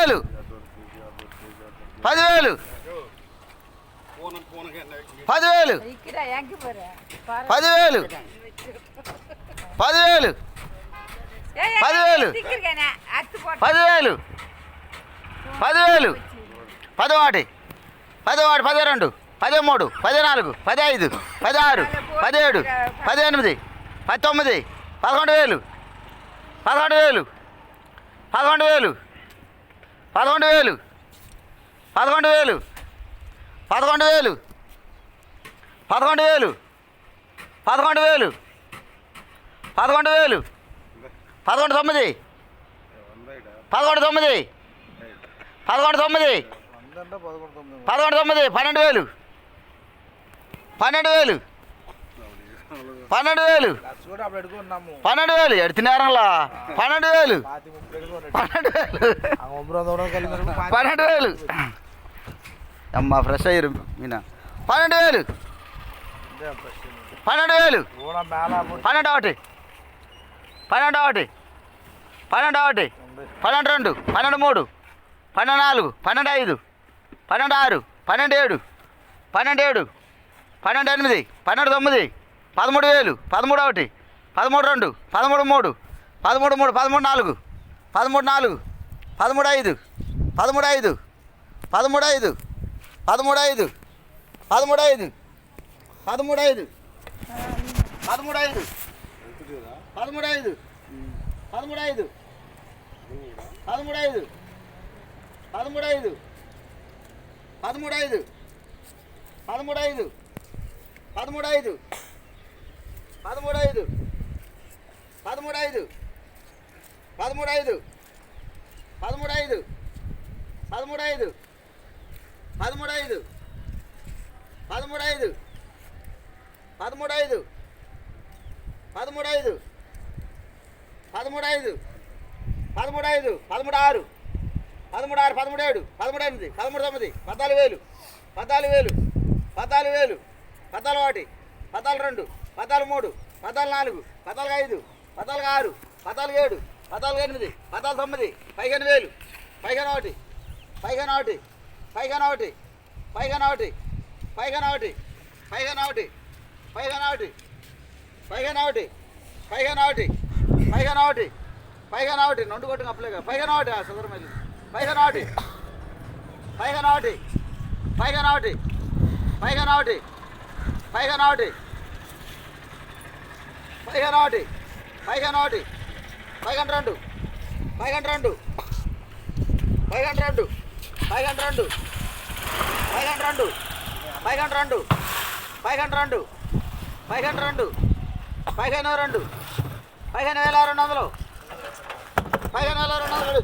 పదివేలు. పదివేలు. పదివేలు. పదివేలు. పదివేలు. పదివేలు. పదివేలు. పదివేలు. పదవాటి పదవాటి పది రెండు పదిమూడు పదినాలుగు పదిహేను పదహారు పదిహేడు పద్దెనిమిది పంతొమ్మిది పదకొండు వేలు. పదకొండు వేలు. పదకొండు వేలు. పదకొండు వేలు. పదకొండు వేలు. పదకొండు వేలు. పదకొండు వేలు. పదకొండు వేలు. పదకొండు వేలు. పదకొండు తొమ్మిది. పదకొండు తొమ్మిది. పదకొండు తొమ్మిది. పదకొండు తొమ్మిది. పన్నెండు వేలు. పన్నెండు వేలు. పన్నెండు వేలు. పన్నెండు వేలు. ఎడుతున్నారంలా పన్నెండు వేలు. పన్నెండు వేలు. పన్నెండు వేలు. అమ్మ ఫ్రెష్ అయ్యారు మీన. పన్నెండు వేలు. పన్నెండు వేలు. పన్నెండు ఒకటి. పన్నెండు ఒకటి. పన్నెండు ఒకటి. పన్నెండు రెండు. పన్నెండు మూడు. పన్నెండు నాలుగు. పన్నెండు ఐదు. పన్నెండు ఆరు. పన్నెండు ఏడు. పన్నెండు ఏడు. పన్నెండు ఎనిమిది. పన్నెండు తొమ్మిది. పదమూడు వేలు పదమూడు ఒకటి పదమూడు రెండు పదమూడు మూడు పదమూడు మూడు పదమూడు నాలుగు పదమూడు నాలుగు పదమూడు ఐదు పదమూడు ఐదు పదమూడు ఐదు పదమూడు ఐదు పదమూడు ఐదు పదమూడు ఐదు పదమూడు ఐదు పదమూడు ఐదు పదమూడు ఐదు పదమూడు ఐదు పదమూడు ఐదు పదమూడు ఐదు పదమూడు ఐదు పదమూడు ఐదు ఐదు పదమూడు ఐదు పదమూడు ఐదు పదమూడు ఐదు పదమూడు ఐదు పదమూడు ఐదు పదమూడు ఐదు పదమూడు ఐదు పదమూడు ఐదు పదమూడు ఐదు పదమూడు ఐదు పదమూడు ఆరు పదమూడు ఆరు పదమూడు ఏడు పదమూడు ఎనిమిది పదమూడు తొమ్మిది పద్నాలుగు వేలు పద్నాలుగు వేలు పద్నాలుగు వేలు పద్నాలుగు ఒకటి పద్నాలుగు రెండు పద్నాలుగు మూడు పద్నాలుగు నాలుగు పద్నాలుగు ఐదు పద్నాలుగు ఆరు పద్నాలుగు ఏడు పద్నాలుగు ఎనిమిది పద్నాలుగు తొమ్మిది పదిహేను వేలు పదిహేను ఒకటి పదిహేను ఒకటి పదిహేను ఒకటి పదిహేను ఒకటి పదిహేను ఒకటి పదిహేను ఒకటి పదిహేను ఒకటి పైగా ఒకటి పైగా ఒకటి పైగా ఒకటి పైగా ఒకటి నొండు కొట్టు అప్పలేక పైగా ఒకటి ఆ సుందరమల్లి పైగా ఒకటి పైగా ఒకటి పైగా ఒకటి పైగా ఒకటి పైగా ఒకటి పైగా ఒకటి పైగా ఒకటి పైగా రెండు. పైగా రెండు. పైగా రెండు. పైగా రెండు. పైగా రెండు. పైగా రెండు. పైగా రెండు. పైగా రెండు. పైగా రెండు. పదిహేను వేల రెండు వందలు. పదిహేను వేల రెండు వందలు.